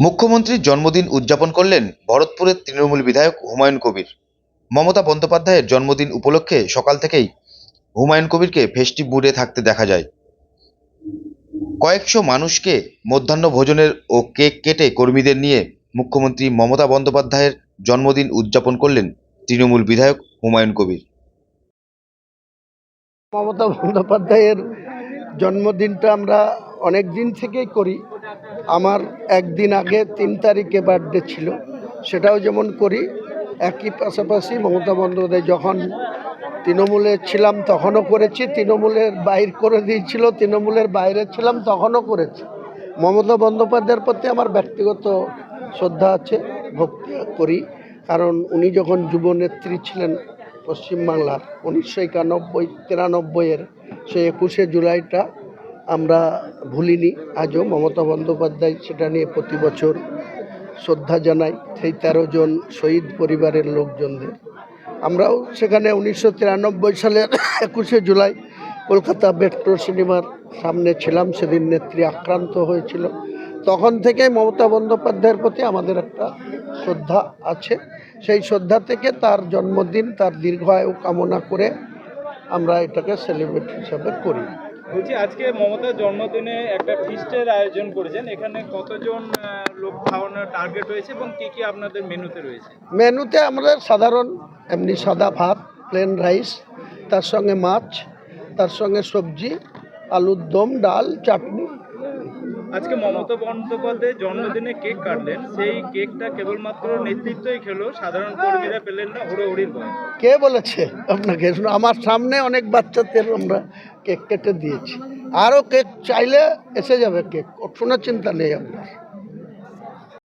মুখ্যমন্ত্রীর জন্মদিন উদযাপন করলেন ভরতপুরের তৃণমূল বিধায়ক হুমায়ুন কবির। মমতা বন্দ্যোপাধ্যায়ের জন্মদিন উপলক্ষে সকাল থেকেই হুমায়ুন কবিরকে ফেস্টিভ মুডে থাকতে দেখা যায়। কয়েকশো মানুষকে মধ্যাহ্ন ভোজনের ও কেক কেটে কর্মীদের নিয়ে মুখ্যমন্ত্রী মমতা বন্দ্যোপাধ্যায়ের জন্মদিন উদযাপন করলেন তৃণমূল বিধায়ক হুমায়ুন কবির। মমতা বন্দ্যোপাধ্যায়ের জন্মদিনটা আমরা অনেক দিন থেকেই করি। আমার একদিন আগে তিন তারিখে বার্থডে ছিল। সেটাও যেমন করি, একই পাশাপাশি মমতা বন্দ্যোপাধ্যায় যখন তৃণমূলে ছিলাম তখনও করেছি, তৃণমূলের বাইর করে দিয়েছিল, তৃণমূলের বাইরে ছিলাম তখনও করেছি। মমতা বন্দ্যোপাধ্যায়ের প্রতি আমার ব্যক্তিগত শ্রদ্ধা আছে, ভক্তি করি। কারণ উনি যখন যুব নেত্রী ছিলেন পশ্চিমবাংলার, উনিশশো একানব্বই, তিরানব্বইয়ের সেই একুশে জুলাইটা আমরা ভুলিনি। আজও মমতা বন্দ্যোপাধ্যায় সেটা নিয়ে প্রতি বছর শ্রদ্ধা জানাই সেই তেরো জন শহীদ পরিবারের লোকজনদের। আমরাও সেখানে উনিশশো তিরানব্বই সালের একুশে জুলাই কলকাতা মেট্রো সিনেমার সামনে ছিলাম, সেদিন নেত্রী আক্রান্ত হয়েছিল। তখন থেকেই মমতা বন্দ্যোপাধ্যায়ের প্রতি আমাদের একটা শ্রদ্ধা আছে। সেই শ্রদ্ধা থেকে তার জন্মদিন, তার দীর্ঘায়ু কামনা করে আমরা এটাকে সেলিব্রেট হিসাবে করি। বলছি, আজকে মমতার জন্মদিনে একটা ফিস্টের আয়োজন করেছেন। এখানে কতজন লোক খাওয়ানোর টার্গেট রয়েছে এবং কি কি আপনাদের মেনুতে রয়েছে? মেনুতে আমাদের সাধারণ, এমনি সাদা ভাত প্লেন রাইস তার সঙ্গে মাছ, তার সঙ্গে সবজি, আলুর দম, ডাল, চাটনি আজকে মমতা বন্দ্যোপাধ্যায়ের জন্মদিনে কেক কাটলেন। সেই কেকটা কেবলমাত্র নেতৃত্বই খেলো, সাধারণ কর্মীরা পেলেন না হুড়োহুড়ির ভয়। কে বলেছে আপনাকে? আমার সামনে অনেক বাচ্চাদের আমরা কেক কেটে দিয়েছি। আরও কেক চাইলে এসে যাবে কেক শোনার চিন্তা নেই আপনার।